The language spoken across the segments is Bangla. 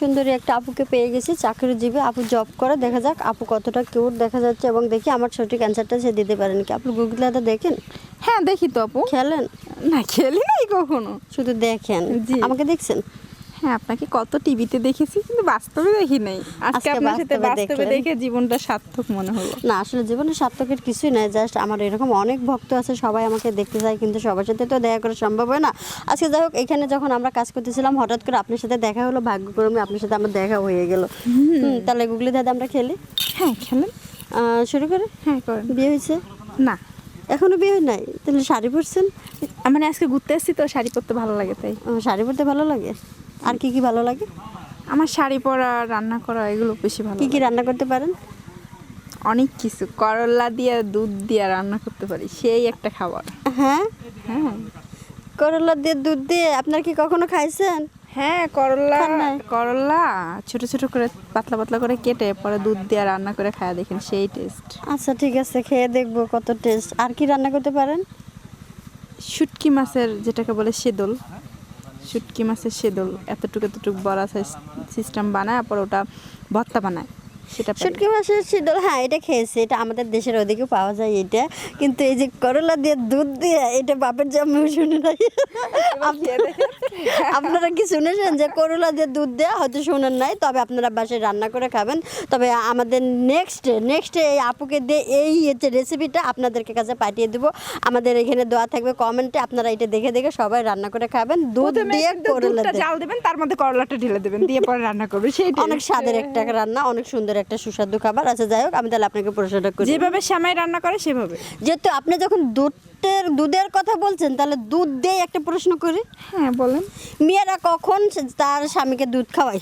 সুন্দরী একটা আপুকে পেয়ে গেছি চাকরি চাকরিজীবী আপু জব করে। দেখা যাক আপু কতটা কিউট দেখা যাচ্ছে এবং দেখি আমার সঠিক অ্যান্সারটা সে দিতে পারেন কি। আপনি গুগলে দেখেন? হ্যাঁ দেখি তো আপু। খেলেন? না খেলি নাই কখনো। শুধু দেখেন। আমাকে দেখছেন? হ্যাঁ আপনাকে কত টিভিতে দেখেছি কিন্তু বাস্তবে দেখি নাই। আজকে আপনার সাথে বাস্তবে দেখে। জীবনটা সার্থক মনে হলো। না আসলে জীবনে সার্থকের কিছুই নাই জাস্ট আমার এরকম অনেক ভক্ত আছে সবাই আমাকে দেখতে চায় কিন্তু সবার সাথে তো দেখা করা সম্ভব হয় না। আজকে যাই হোক এখানে যখন আমরা কাজ করতেছিলাম হঠাৎ করে আপনার সাথে দেখা হলো ভাগ্যক্রমে আপনার সাথে আমার দেখা হয়ে গেল। তাহলে গুগলি দাদা আমরা খেলি? হ্যাঁ খেলেন। শুরু করে? হ্যাঁ করেন। বিয়ে হয়েছে? না। এখনও বিয়ে হয় নাই? তাহলে শাড়ি পরছেন? মানে আজকে ঘুরতে আসছি তো শাড়ি পরতে ভালো লাগে তাই। শাড়ি পরতে ভালো লাগে? আর কি কি ভালো লাগে? আমার শাড়ি পরা রান্না করা এগুলো বেশি ভালো কি কি রান্না করতে পারেন? অনেক কিছু। করলা দিয়ে দুধ দিয়ে রান্না করতে পারি। সেই একটা খাবার। হ্যাঁ? হ্যাঁ। করলা দিয়ে দুধ দিয়ে আপনার কি কখনো খাইছেন? হ্যাঁ করলা করলা ছোট ছোট করে পাতলা পাতলা করে কেটে পরে দুধ দিয়ে রান্না করে খাওয়া দেখেন সেই টেস্ট আচ্ছা ঠিক আছে খেয়ে দেখব কত টেস্ট আর কি রান্না করতে পারেন? শুটকি মাছের যেটাকে বলে সেদল। শুটকি মাছের সেদল এতটুকু এতটুকু বড় সিস্টেম বানায় আবার ওটা ভর্তা বানায়। সেটা। শুটকি মাছের শীতল হ্যাঁ এটা খেয়েছি এটা আমাদের দেশের ওদিকেও পাওয়া যায় এটা। কিন্তু এই যে করলা দিয়ে দুধ দিয়ে এটা বাপের জন্মেও শুনে নাই। আপনারা কি শুনেছেন যে করলা দিয়ে দুধ দেওয়া হয়তো শোনেন নাই তবে আপনারা বাসায় রান্না করে খাবেন। তবে আমাদের নেক্সট নেক্সট এই আপুকে দিয়ে এই হচ্ছে রেসিপিটা আপনাদেরকে কাছে পাঠিয়ে দেবো। আমাদের এখানে দেওয়া থাকবে কমেন্টে আপনারা এটা দেখে দেখে সবাই রান্না করে খাবেন। দুধ দিয়ে করলা জাল দেবেন তার মধ্যে করলাটা ঢেলে দেবেন দিয়ে পরে রান্না করবে সেই অনেক স্বাদের একটা রান্না অনেক সুন্দর একটা সুস্বাদু খাবার আচ্ছা যাই হোক আমি তাহলে আপনাকে প্রশ্নটা করি। যেভাবে শ্যামাই রান্না করে সেভাবে। যেহেতু আপনি যখন দুধের দুধের কথা বলছেন তাহলে দুধ দিয়ে একটা প্রশ্ন করি। হ্যাঁ বলেন। মেয়েরা কখন তার স্বামীকে দুধ খাওয়ায়?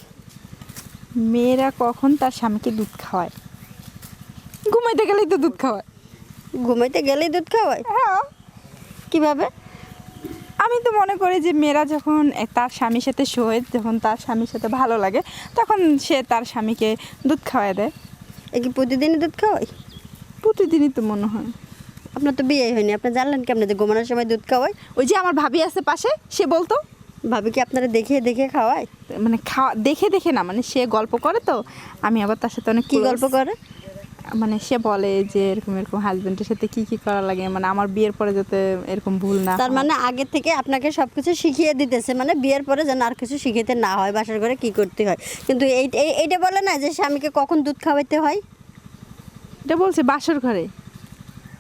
মেয়েরা কখন তার স্বামীকে দুধ খাওয়ায়? ঘুমাইতে গেলেই তো দুধ খাওয়ায়। ঘুমাইতে গেলেই দুধ খাওয়ায়? হ্যাঁ। কীভাবে? আমি তো মনে করি যে মেয়েরা যখন তার স্বামীর সাথে শোয় যখন তার স্বামীর সাথে ভালো লাগে তখন সে তার স্বামীকে দুধ খাওয়ায় দেয়। এ কি প্রতিদিনই দুধ খাওয়ায়? প্রতিদিনই তো মনে হয়। আপনার তো বিয়ে হয়নি আপনি জানলেন কেমন যে ঘুমানোর সময় দুধ খাওয়াই ওই যে আমার ভাবি আছে পাশে সে বলতো। ভাবি কি আপনারা দেখে দেখে খাওয়ায়? মানে খাওয়া দেখে দেখে না মানে সে গল্প করে তো আমি আবার তার সাথে অনেক কি গল্প করে? মানে সে বলে যে এরকম এরকম হাজবেন্ডের সাথে কি কি করা লাগে? মানে আমার বিয়ের পরে যাতে এরকম ভুল না তার মানে আগে থেকে আপনাকে সবকিছু শিখিয়ে দিতেছে মানে বিয়ের পরে যেন আর কিছু শিখাইতে না হয় বাসার ঘরে কি করতে হয়। কিন্তু এই এই- এইটা বলে না যে স্বামীকে কখন দুধ খাওয়াইতে হয়? এটা বলছে বাসর ঘরে।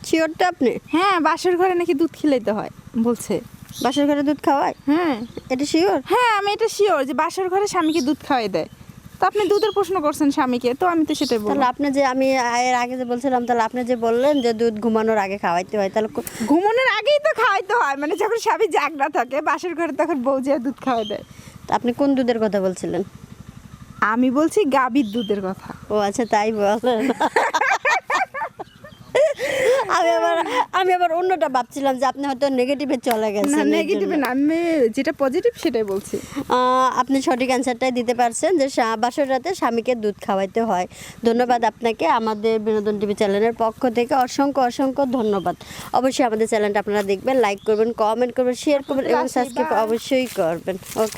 শিওরটা আপনি? হ্যাঁ বাসর ঘরে নাকি দুধ খিলাইতে হয় বলছে। বাসার ঘরে দুধ খাওয়ায়? হ্যাঁ। এটা শিওর হ্যাঁ আমি এটা শিওর যে বাসর ঘরে স্বামীকে দুধ খাওয়াই দেয়। তো আপনি দুধের প্রশ্ন করছেন স্বামীকে তো আমি তো সেটাই বলি তাহলে আপনি যে আমি এর আগে যে বলছিলাম তাহলে আপনি যে বললেন যে দুধ ঘুমানোর আগে খাওয়াইতে হয় তাহলে ঘুমানোর আগেই তো খাওয়াইতে হয় মানে যখন স্বামী জাগনা থাকে বাসের ঘরে তখন বউ যে দুধ খাওয়াই দেয়। তা আপনি কোন দুধের কথা বলছিলেন? আমি বলছি গাভীর দুধের কথা। ও আচ্ছা তাই বলেন আমি আবার আমি আবার অন্যটা ভাবছিলাম যে আপনি হয়তো নেগেটিভে চলে না গেছেন এর নেগেটিভ। না আমি যেটা পজিটিভ সেটাই বলছি। আপনি সঠিক অ্যান্সারটাই দিতে পারছেন যে বাসর রাতে স্বামীকে দুধ খাওয়াইতে হয়। ধন্যবাদ আপনাকে আমাদের বিনোদন টিভি চ্যানেলের পক্ষ থেকে অসংখ্য অসংখ্য ধন্যবাদ। অবশ্যই আমাদের চ্যানেলটা আপনারা দেখবেন লাইক করবেন কমেন্ট করবেন শেয়ার করবেন এবং. সাবস্ক্রাইব অবশ্যই করবেন। ওকে